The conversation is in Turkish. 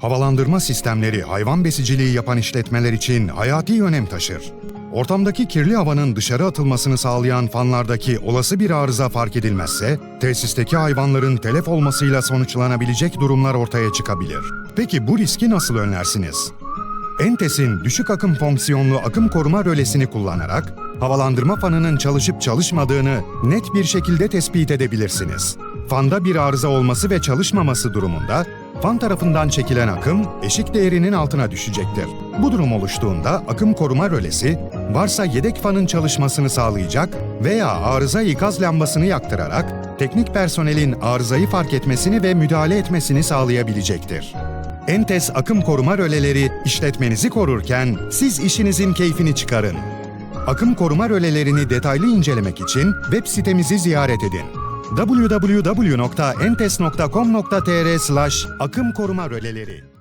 Havalandırma sistemleri hayvan besiciliği yapan işletmeler için hayati önem taşır. Ortamdaki kirli havanın dışarı atılmasını sağlayan fanlardaki olası bir arıza fark edilmezse, tesisteki hayvanların telef olmasıyla sonuçlanabilecek durumlar ortaya çıkabilir. Peki bu riski nasıl önlersiniz? Entes'in düşük akım fonksiyonlu akım koruma rölesini kullanarak havalandırma fanının çalışıp çalışmadığını net bir şekilde tespit edebilirsiniz. Fanda bir arıza olması ve çalışmaması durumunda fan tarafından çekilen akım eşik değerinin altına düşecektir. Bu durum oluştuğunda akım koruma rölesi varsa yedek fanın çalışmasını sağlayacak veya arıza ikaz lambasını yaktırarak teknik personelin arızayı fark etmesini ve müdahale etmesini sağlayabilecektir. Entes akım koruma röleleri işletmenizi korurken siz işinizin keyfini çıkarın. Akım koruma rölelerini detaylı incelemek için web sitemizi ziyaret edin. www.entes.com.tr akım koruma röleleri